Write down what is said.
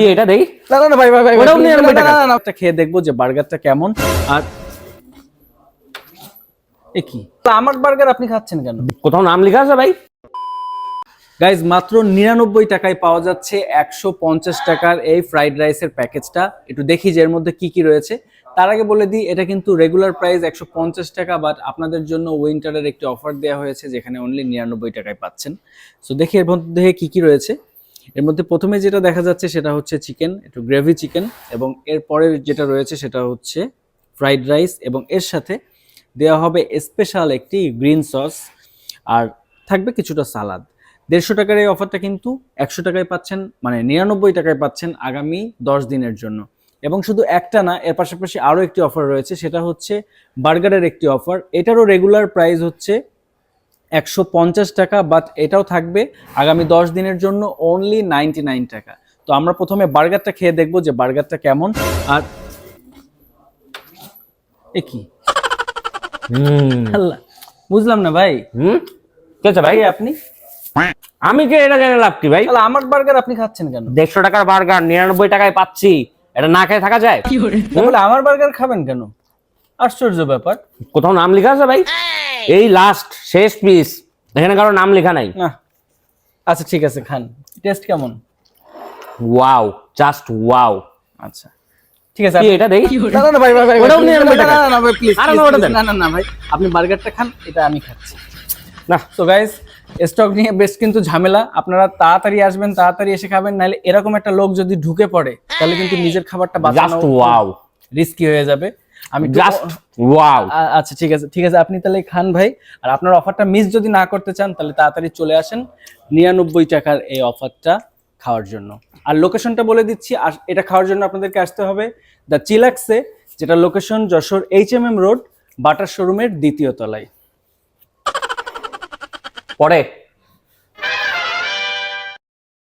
কি এটা দেখি? না না না ভাই ভাই ভাই ওটাও please, নিরানব্বই না, না, টাকা। না, না, না, খেয়ে দেখব যে বার্গারটা কেমন। আর এ কি? আমার বার্গার আপনি খাচ্ছেন কেন? কোথাও নাম লেখা আছে ভাই? গাইজ মাত্র নিরানব্বই টাকায় পাওয়া যাচ্ছে একশো পঞ্চাশ টাকার এই ফ্রাইড রাইসের প্যাকেজটা। একটু দেখি যে এর মধ্যে কি কি রয়েছে। তার আগে বলে দিই এটা কিন্তু রেগুলার প্রাইস একশো পঞ্চাশ টাকা বাট আপনাদের জন্য উইন্টারের একটি অফার দেওয়া হয়েছে যেখানে অনলি নিরানব্বই টাকায় পাচ্ছেন। সো দেখি এর মধ্যে কি কি রয়েছে। এর মধ্যে প্রথমে যেটা দেখা যাচ্ছে সেটা হচ্ছে চিকেন, একটু গ্রেভি চিকেন এবং এর পরের যেটা রয়েছে সেটা হচ্ছে ফ্রাইড রাইস এবং এর সাথে দেওয়া হবে স্পেশাল একটি গ্রিন সস আর থাকবে কিছুটা সালাদ দেড়শো টাকার এই অফারটা কিন্তু একশো টাকায় পাচ্ছেন মানে নিরানব্বই টাকায় পাচ্ছেন আগামী দশ দিনের জন্য। এবং শুধু একটা না, এর পাশাপাশি আরও একটি অফার রয়েছে, সেটা হচ্ছে বার্গারের একটি অফার এটারও রেগুলার প্রাইস হচ্ছে একশো পঞ্চাশ টাকা বাট এটাও থাকবে আগামী দশ দিনের জন্য অনলি নাইনটি নাইন টাকা। তো আমরা প্রথমে বার্গারটা খেয়ে দেখব যে বার্গারটা কেমন। আর এ কি? আল্লাহ বুঝলাম না ভাই। হুম? কি আছে ভাই? আপনি? আমি যে এটা জেনে লাভ কি ভাই? তাহলে আমার বার্গার আপনি খাচ্ছেন কেন? দেড়শো টাকার বার্গার নিরানব্বই টাকায় পাচ্ছি। এটা না খেয়ে থাকা যায়? তাহলে আমার বার্গার খাবেন কেন? আশ্চর্য ব্যাপার। কোথাও নাম লেখা আছে ভাই? এই লাস্ট শেষ পিস এখানে কারও নাম লেখা নাই। না। আচ্ছা ঠিক আছে খান। টেস্ট কেমন? ওয়াও জাস্ট ওয়াও আচ্ছা। ঠিক আছে আপনি- এটা দেখি? না না না ভাই ভাই ভাই ওটাও please, না, না, টাকা। না, না, ভাই, please, আরে না, ওটা দেন। না না না ভাই আপনি বার্গারটা খান এটা আমি খাচ্ছি। না। তো গাইস স্টক নিয়ে বেশ কিন্তু ঝামেলা। আপনারা তাড়াতাড়ি আসবেন তাড়াতাড়ি এসে খাবেন নাহলে এরকম একটা লোক যদি ঢুকে পড়ে তাহলে কিন্তু নিজের খাবারটা বাঁচানো জাস্ট ওয়াও রিস্কি হয়ে যাবে। আমি জাস্ট ওয়াও আচ্ছা ঠিক আছে ঠিক আছে আপনি তাহলে খান ভাই। আর আপনার অফারটা মিস যদি না করতে চান তাহলে তাড়াতাড়ি চলে আসেন। নিরানব্বই টাকার এই অফারটা খাওয়ার জন্য। আর লোকেশনটা বলে দিচ্ছি আর এটা খাওয়ার জন্য আপনাদেরকে আসতে হবে দ্য চিলাক্সে যেটা location Jessore H M M road butter শোরুমের দ্বিতীয় তলায়। পরে।